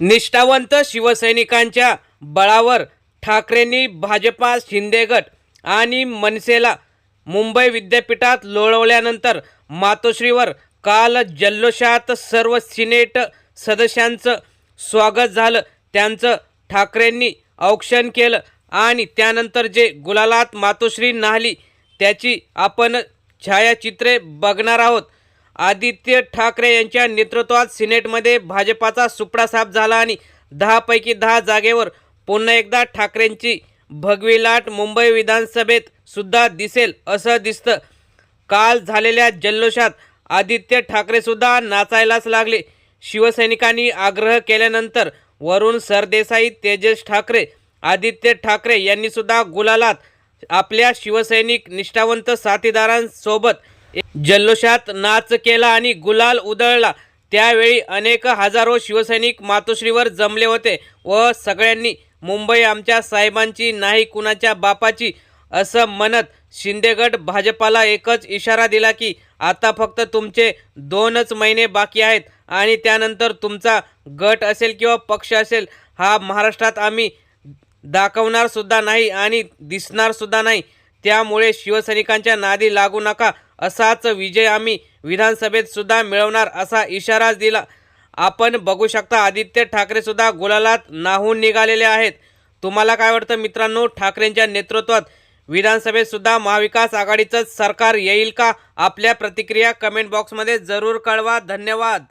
निष्ठावंत शिवसैनिकांच्या बळावर ठाकरेंनी भाजपा शिंदेगट आणि मनसेला मुंबई विद्यापीठात लोळवल्यानंतर मातोश्रीवर काल जल्लोषात सर्व सिनेट सदस्यांचं स्वागत झालं. त्यांचं ठाकरेंनी औक्षण केलं आणि त्यानंतर जे गुलालात मातोश्री नाहली त्याची आपण छायाचित्रे बघणार आहोत. आदित्य ठाकरे यांच्या नेतृत्वात सिनेटमध्ये भाजपाचा सुपडा साफ झाला आणि दहापैकी दहा जागेवर पुन्हा एकदा ठाकरेंची भगवी लाट मुंबई विधानसभेत सुद्धा दिसेल असं दिसतं. काल झालेल्या जल्लोषात आदित्य ठाकरेसुद्धा नाचायलाच लागले. शिवसैनिकांनी आग्रह केल्यानंतर वरुण सरदेसाई तेजस ठाकरे आदित्य ठाकरे यांनीसुद्धा गुलालात आपल्या शिवसैनिक निष्ठावंत साथीदारांसोबत जल्लोषात नाच केला आणि गुलाल उधळला. त्यावेळी अनेक हजारो शिवसैनिक मातोश्रीवर जमले होते व सगळ्यांनी मुंबई आमच्या साहेबांची नाही कुणाच्या बापाची असं म्हणत शिंदेगड भाजपाला एकच इशारा दिला की आता फक्त तुमचे दोनच महिने बाकी आहेत आणि त्यानंतर तुमचा गट असेल किंवा पक्ष असेल हा महाराष्ट्रात आम्ही दाखवणारसुद्धा नाही आणि दिसणारसुद्धा नाही. त्यामुळे शिवसैनिकांच्या नादी लागू नका असाच विजय आम्ही विधानसभेत सुद्धा मिळवणार असा इशारा दिला. आपण बघू शकता आदित्य ठाकरे सुद्धा गुलालात नाहून निघालेले आहेत. तुम्हाला काय वाटतं मित्रांनो? ठाकरेंच्या नेतृत्वात विधानसभेत सुद्धा महाविकास आघाडीचं सरकार येईल का? आपल्या प्रतिक्रिया कमेंट बॉक्समध्ये जरूर कळवा. धन्यवाद.